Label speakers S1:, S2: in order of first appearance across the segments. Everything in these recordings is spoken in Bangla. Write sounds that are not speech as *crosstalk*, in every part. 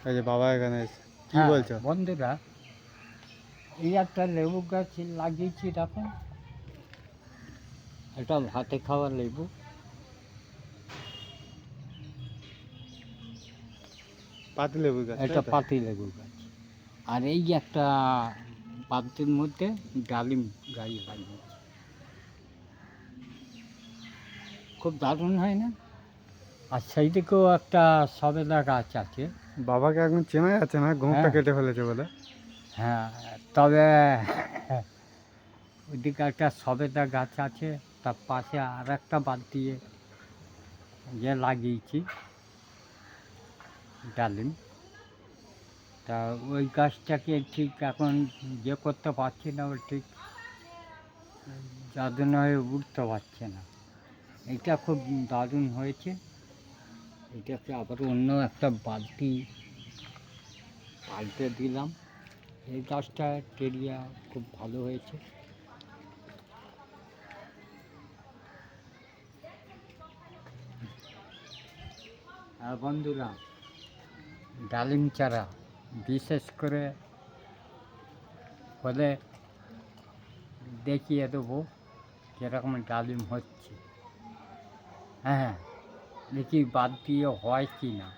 S1: এই যে বাবা এখানে এসে। কি
S2: হ্যাঁ,
S1: বলছো?
S2: বন্ধুরা এই একটা লেবু গাছ লাগিয়েছি দেখুন এটা ভাতে খাওয়া লেবু।
S1: পাতি লেবু গাছ
S2: এটা পাতি লেবু গাছ। আর এই একটা বালতির মধ্যে ডালিম গাছ লাগিয়েছি। খুব দারুণ হয় না? আর সেই দিকেও একটা সবেদা গাছ আছে।
S1: বাবাকে এখন চেনা যাচ্ছে না ঘুমটা
S2: হ্যাঁ।
S1: কেটে ফেলেছে বলে।
S2: হ্যাঁ তবে ওইদিকে একটা সবেদা গাছ আছে তার পাশে আর একটা বাদ দিয়ে ইয়ে লাগিয়েছি ডালিম। তা ওই গাছটাকে ঠিক এখন ইয়ে করতে পারছি না ও ঠিক যাদন হয়ে উঠতে পারছে না। এটা খুব দারুণ হয়েছে। এটাকে আবার অন্য একটা বালতি? পাল্টে দিলাম। এই গাছটা টেরিয়া খুব ভালো হয়েছে। আর বন্ধুরা, ডালিম চারা বিশেষ করে হলে দেখিয়ে দেবো যেরকম ডালিম হচ্ছে। হ্যাঁ। দেখি বাদ দিয়ে হয় কি না?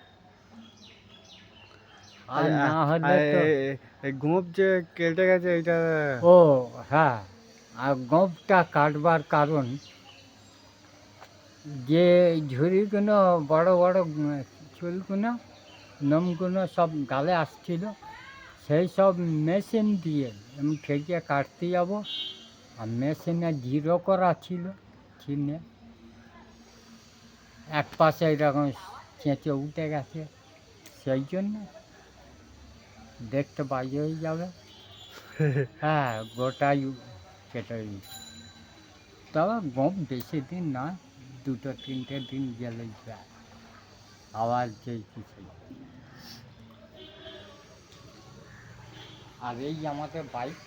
S2: আর না হলে তো
S1: গোপ যে কেটে গেছে এটা
S2: ও হ্যাঁ। আর গোপটা কাটবার কারণ যে ঝুড়িগুলো বড় বড় চুলগুলো নোমগুলো সব গালে আসছিল সেই সব মেশিন দিয়ে আমি ঠেকে কাটতে যাব। আর মেশিনে জিরো করা ছিল চিহ্নে এক পাশে এরকম চেঁচে উঠে গেছে। সেই জন্য দেখতে বাজে হয়ে যাবে। *laughs* হ্যাঁ গোটাই কেটে তবে গম বেশি দিন না দুটো তিনটে দিন গেলে যায়। আবার যেই কিছু। আর এই আমাদের বাইক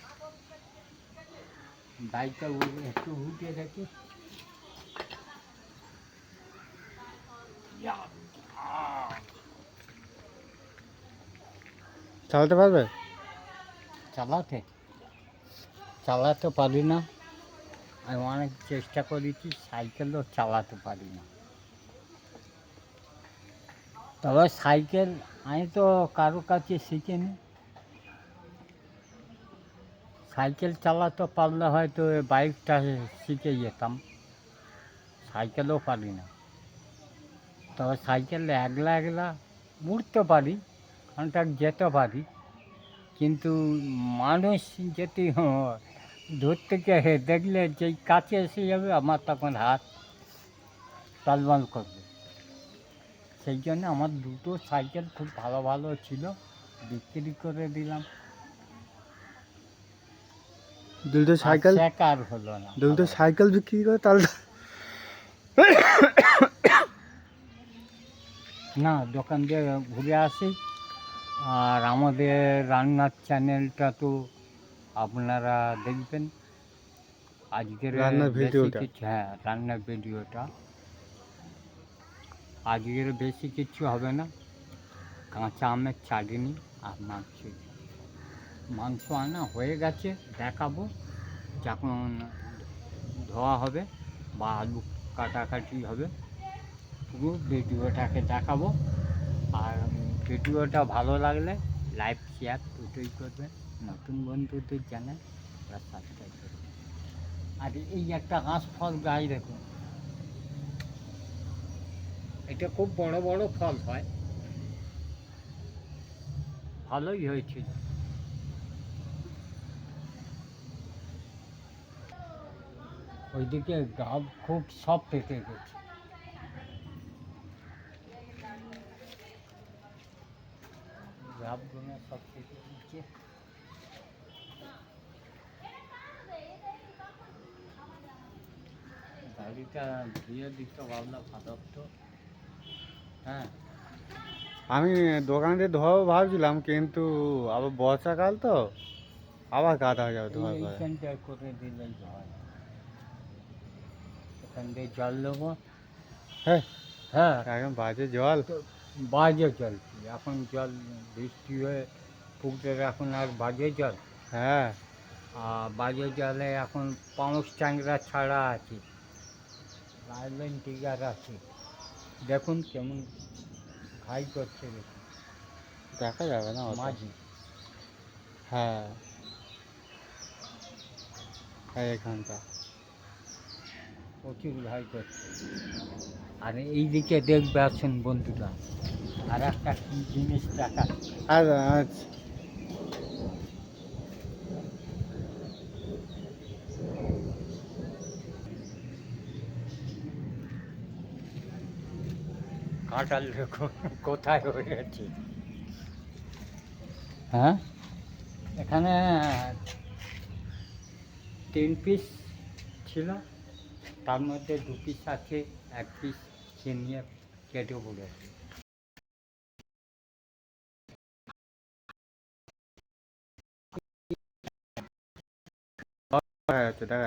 S2: বাইকটা একটু উঠে রেখে
S1: চালাতে পারবে?
S2: চালাতে। চালাতে পারি না। আমি অনেক চেষ্টা করেছি, সাইকেলও চালাতে পারি না। তবে সাইকেল আমি তো কারও কাছে শিখিনি। সাইকেল চালাতে পারলে হয়তো বাইকটা শিখে যেতাম। সাইকেলও পারি না। তবে সাইকেল একলা একলা উঠতে পারি। ঘণ্টা যেতে পারি কিন্তু মানুষ যদি ধরতে গিয়ে দেখলে যেই কাছে এসে যাবে আমার তখন হাত তালবাল করবে। সেই জন্য আমার দুটো সাইকেল খুব ভালো ভালো ছিল বিক্রি করে দিলাম।
S1: দুটো সাইকেল?
S2: এক আর হলো না।
S1: দুটো সাইকেল বিক্রি করে তাহলে
S2: না দোকান দিয়ে ঘুরে আসি। আর আমাদের রান্নার চ্যানেলটা তো আপনারা দেখবেন। আজকের
S1: রান্নার ভিডিওটা।
S2: হ্যাঁ রান্নার ভিডিওটা আজকের বেশি কিছু হবে না। কাঁচা আমের চাটনি আর মাংস। মাংস আনা হয়ে গেছে দেখাবো। যখন ধোয়া হবে বা আলু কাটাকাটি হবে পুরো ভিডিওটাকে দেখাবো। আর ভিডিওটা ভালো লাগলে লাইক শেয়ার দুটোই করবেন। নতুন বন্ধুদের জানাই ওরা সাবস্ক্রাইব করবেন। আর এই একটা হাঁস ফল গাছ দেখুন। এটা খুব বড় বড় ফল হয়। ভালোই হয়েছিল। ওইদিকে গাব খুব সব পেকে গেছে। সব পেকে গেছে গাড়িটা ধুয়ে দিতে ভাবলাম হতো হ্যাঁ।
S1: আমি দোকানে দিয়ে ধোয়াবো ভাবছিলাম কিন্তু আবার বর্ষাকাল তো আবার কাদা হয়ে যাবে ধোয়ার পরে।
S2: করে দিলেই হয়। এখান দিয়ে জল দেবো।
S1: হ্যাঁ।
S2: হ্যাঁ।
S1: একদম বাজে জল।
S2: তো বাজে জল এখন জল বৃষ্টি হয়ে পুকুরের এখন আর বাজে জল
S1: হ্যাঁ
S2: আর বাজে জলে এখন পাউস ট্যাংরা ছাড়া আছে লাইলেন টিগার আছে দেখুন কেমন ঘাই করছে দেখুন
S1: দেখা যাবে না।
S2: মাঝি
S1: হ্যাঁ হ্যাঁ এখানটা
S2: প্রচুর ঘাই করছে আর এইদিকে দেখবে আছেন বন্ধুরা। আর একটা কি জিনিস দেখা
S1: আচ্ছা
S2: কাঁটাল কোথায় হয়েছে হ্যাঁ? এখানে তিন পিস ছিল তার মধ্যে দু পিস আছে। এক পিস চিনিয়ে কেটে পড়েছে
S1: দেখা যাচ্ছে। দেখা